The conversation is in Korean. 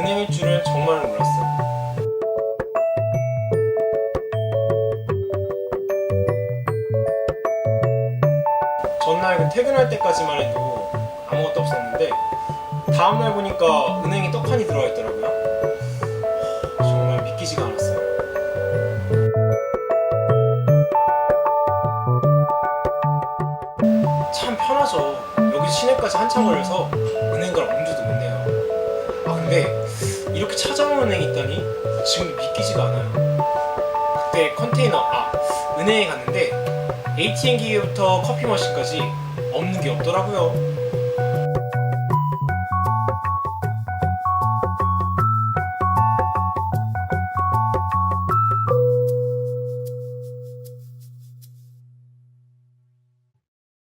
은행일 줄은 정말 몰랐어요. 전날 그 퇴근할 때까지만 해도 아무것도 없었는데 다음날 보니까 은행에 떡하니 들어와 있더라고요. 정말 믿기지가 않았어요. 참 편하죠. 여기 시내까지 한참 걸려서 은행 내요. 아 근데 이렇게 찾아온 은행이 있다니 지금 믿기지가 않아요. 그때 컨테이너 아 은행에 갔는데 ATM 기계부터 커피 머신까지 없는 게 없더라고요.